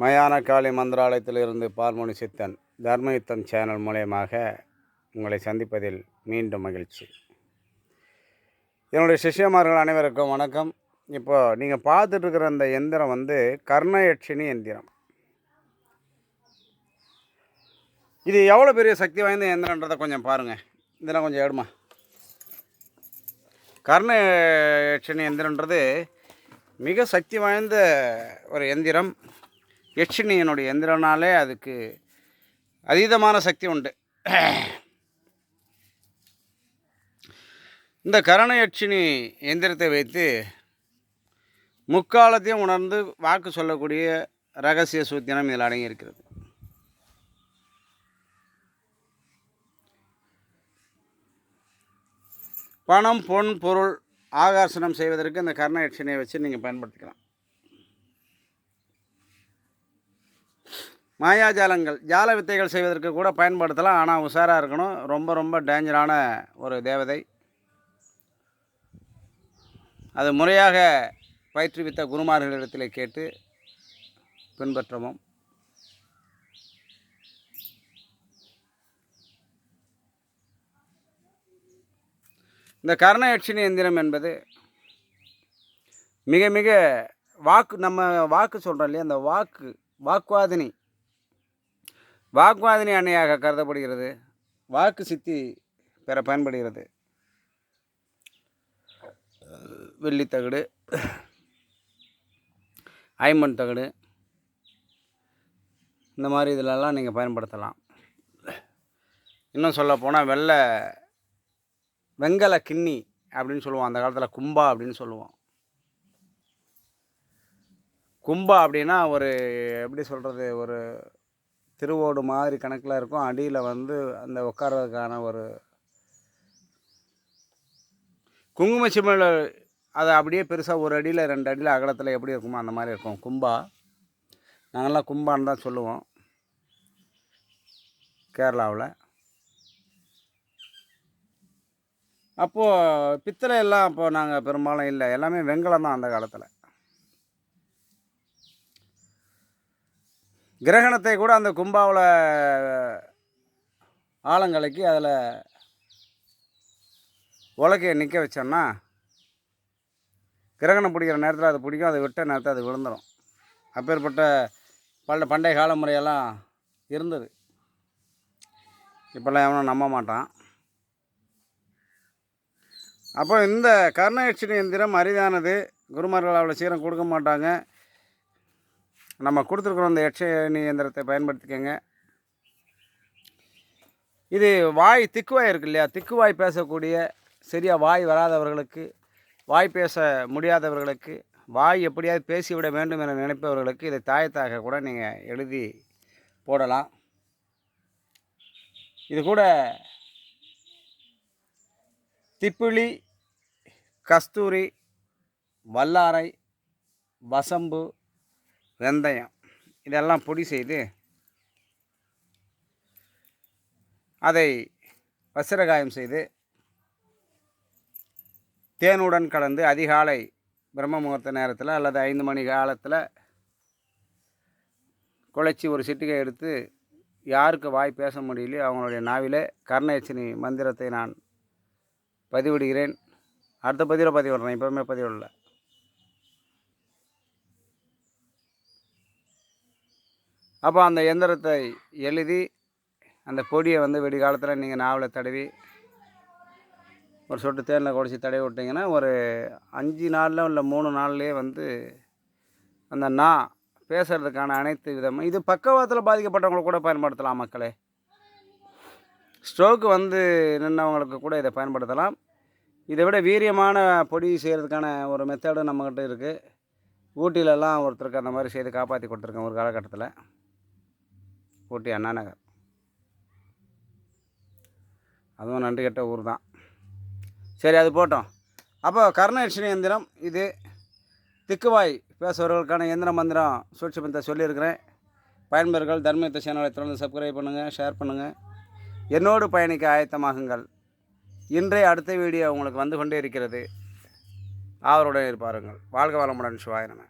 மயான காளி மந்திராலயத்திலிருந்து பார்மொழி சித்தன் தர்மயுத்தம் சேனல் மூலயமாக உங்களை சந்திப்பதில் மீண்டும் மகிழ்ச்சி. என்னுடைய சிஷ்யமார்கள் அனைவருக்கும் வணக்கம். இப்போது நீங்கள் பார்த்துட்ருக்கிற அந்த எந்திரம் வந்து கர்ணயட்சினி எந்திரம். இது எவ்வளோ பெரிய சக்தி வாய்ந்த எந்திரன்றதை கொஞ்சம் பாருங்கள் இதெல்லாம் கொஞ்சம் எடுமா. கர்ணயட்சினி எந்திரன்றது மிக சக்தி வாய்ந்த ஒரு எந்திரம். யட்சினியனுடைய எந்திரனாலே அதுக்கு அதீதமான சக்தி உண்டு. இந்த கரண யட்சினி எந்திரத்தை வைத்து முக்காலத்தையும் உணர்ந்து வாக்கு சொல்லக்கூடிய ரகசிய சூத்திரம் இதில் அடங்கியிருக்கிறது. பணம் பொன் பொருள் ஆகர்ஷணம் செய்வதற்கு இந்த கர்ண யட்சினியை வச்சு நீங்கள் பயன்படுத்திக்கலாம். மாயாஜாலங்கள் ஜால வித்தைகள் செய்வதற்கு கூட பயன்படுத்தலாம். ஆனால் உஷாராக இருக்கணும். ரொம்ப ரொம்ப டேஞ்சரான ஒரு தேவதை. அது முறையாக பயிற்றுவித்த குருமார்களிடத்தில் கேட்டு பின்பற்றவும். இந்த கர்ணயட்சினி எந்திரம் என்பது மிக மிக வாக்கு நம்ம வாக்கு சொல்கிறோம் இல்லையா? அந்த வாக்கு வாக்குவாதினி வாக்குவாதினி அன்னையாக கருதப்படுகிறது. வாக்கு சித்தி பெற பயன்படுகிறது. வெள்ளித்தகடு ஐமன் தகடு இந்த மாதிரி இதிலெல்லாம் நீங்கள் பயன்படுத்தலாம். இன்னும் சொல்ல போனால் வெள்ளை வெங்கல கிண்ணி அப்படின்னு சொல்லுவோம். அந்த காலத்தில் கும்பா அப்படின்னு சொல்லுவோம். கும்பா அப்படின்னா ஒரு எப்படி சொல்கிறது ஒரு திருவோடு மாதிரி கணக்கில் இருக்கும். அடியில் வந்து அந்த உட்கார்றதுக்கான ஒரு குங்கும சிமிழ் அது அப்படியே பெருசாக ஒரு அடியில் ரெண்டு அடியில் அகலத்தில் எப்படி இருக்குமோ அந்த மாதிரி இருக்கும். கும்பா. நாங்கள்லாம் கும்பான்னு தான் சொல்லுவோம். கேரளாவில். அப்போது பித்தளை எல்லாம் அப்போது நாங்கள் பெரும்பாலும் இல்லை. எல்லாமே வெங்கலம் தான் அந்த காலத்தில். கிரகணத்தை கூட அந்த கும்பாவில் ஆழங்கலைக்கு அதில் உலக்கையை நிற்க வச்சோன்னா கிரகணம் பிடிக்கிற நேரத்தில் அது பிடிக்கும் அதை விட்ட நேரத்தில் அது விழுந்துடும் அப்பேற்பட்ட பல பண்டைய கால முறையெல்லாம் இருந்தது. இப்போல்லாம் எவனும் நம்ப மாட்டான். அப்போ இந்த கர்ணயட்சி எந்திரம் அரிதானது. குருமார்கள் அவ்வளோ சீரம் கொடுக்க மாட்டாங்க. நம்ம கொடுத்துருக்குறோம் இந்த யட்சணி இயந்திரத்தை பயன்படுத்திக்கோங்க. இது வாய் திக்குவாய் இருக்கு இல்லையா? திக்குவாய் பேசக்கூடிய சரியாக வாய் வராதவர்களுக்கு வாய் பேச முடியாதவர்களுக்கு வாய் எப்படியாவது பேசிவிட வேண்டும் என நினைப்பவர்களுக்கு இதை தாயத்தாக கூட நீங்கள் எழுதி போடலாம். இது கூட திப்பிலி கஸ்தூரி வல்லாரை வசம்பு வெந்தயம். இதெல்லாம் பொடி செய்து அதை வசிரகாயம் செய்து தேனுடன் கலந்து அதிகாலை பிரம்ம முகூர்த்த நேரத்தில் அல்லது ஐந்து மணி காலத்தில் குழைச்சி ஒரு சிட்டிகை எடுத்து யாருக்கு வாய் பேச முடியலையோ அவங்களுடைய நாவிலே கர்ணயச்சினி மந்திரத்தை நான் பதிவிடுகிறேன். அடுத்த பதிவில் பதிவிடுறேன். இப்போவுமே பதிவிடலை. அப்போ அந்த எந்திரத்தை எழுதி அந்த பொடியை வந்து வெடிகாலத்தில் நீங்கள் நாவலை தடவி ஒரு சொட்டு தேனில் குடிச்சி தடவி விட்டிங்கன்னா ஒரு அஞ்சு நாளில் இல்லை மூணு நாள்லேயே வந்து அந்த நா பேசுகிறதுக்கான அனைத்து விதமும் இது பக்கவாதத்தில் பாதிக்கப்பட்டவங்களுக்கு கூட பயன்படுத்தலாம் மக்களே. ஸ்ட்ரோக்கு வந்து நின்றவங்களுக்கு கூட இதை பயன்படுத்தலாம். இதை விட வீரியமான பொடி செய்கிறதுக்கான ஒரு மெத்தடும் நம்மக்கிட்ட இருக்குது ஊட்டிலெல்லாம் ஒருத்தருக்கு அந்த மாதிரி செய்து காப்பாற்றி கொடுத்துருக்கேன் ஒரு காலகட்டத்தில். ஊட்டி அண்ணா நகர் அதுவும் நன்றி கெட்ட ஊர் தான். சரி அது போட்டோம். அப்போ கர்ணயட்சினி எந்திரம் இது. திக்குவாய் பேசுபவர்களுக்கான எந்திர மந்திரம் சூட்சமத்தை சொல்லியிருக்கிறேன். பயன்பெறுகள் தர்மயுத்த சேனலை தொடர்ந்து சப்ஸ்கிரைப் பண்ணுங்கள் ஷேர் பண்ணுங்கள் என்னோடு பயணிக்க ஆயத்தமாகுங்கள். இன்றைய அடுத்த வீடியோ உங்களுக்கு வந்து கொண்டே இருக்கிறது. ஆவருடன் இருப்பாருங்கள். வாழ்க வளமுடன் சிவாயினமே